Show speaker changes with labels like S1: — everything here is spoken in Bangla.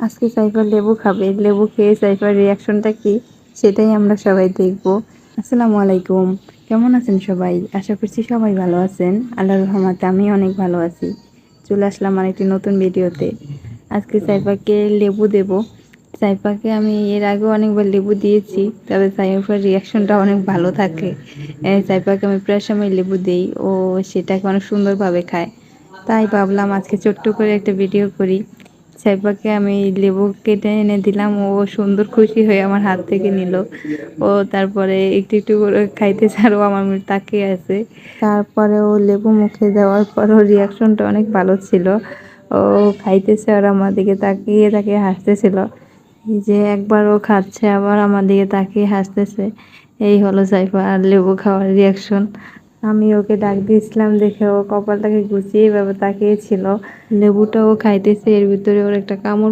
S1: আজকে সাইফার লেবু খাবে। লেবু খেয়ে সাইফার রিয়াকশনটা কি, সেটাই আমরা সবাই দেখব। আসসালামু আলাইকুম। কেমন আছেন সবাই? আশা করছি সবাই ভালো আছেন। আল্লাহর রহমতে আমি অনেক ভালো আছি। চলে আসলাম আর একটি নতুন ভিডিওতে। আজকে সাইফাকে লেবু দেব। সাইফাকে আমি এর আগেও অনেকবার লেবু দিয়েছি, তবে সাইফার রিয়াকশনটা অনেক ভালো থাকে। সাইফাকে আমি প্রায় সময় লেবু দিই। ও সেটাকে অনেক সুন্দরভাবে খায়। তাই ভাবলাম আজকে ছোট্ট করে একটা ভিডিও করি। সাইফাকে আমি লেবু কেটে এনে দিলাম। ও সুন্দর খুশি হয়ে আমার হাত থেকে নিল। ও তারপরে একটু একটু করে খাইতে ছাড়ো আমার তাকিয়ে আছে। তারপরে ও লেবু মুখে দেওয়ার পর ওর রিয়াকশনটা অনেক ভালো ছিল। ও খাইতেছে আর আমার দিকে তাকিয়ে তাকিয়ে হাসতেছিল। যে একবার ও খাচ্ছে, আবার আমার দিকে তাকিয়ে হাসতেছে। এই হলো সাইফা আর লেবু খাওয়ার রিয়াকশন আমি ওকে ডাক দিয়েছিলাম দেখে ও কপালটাকে গুছিয়ে এভাবে তাকিয়েছিল লেবুটাও খাইতেছে, এর ভিতরে ওর একটা কামড়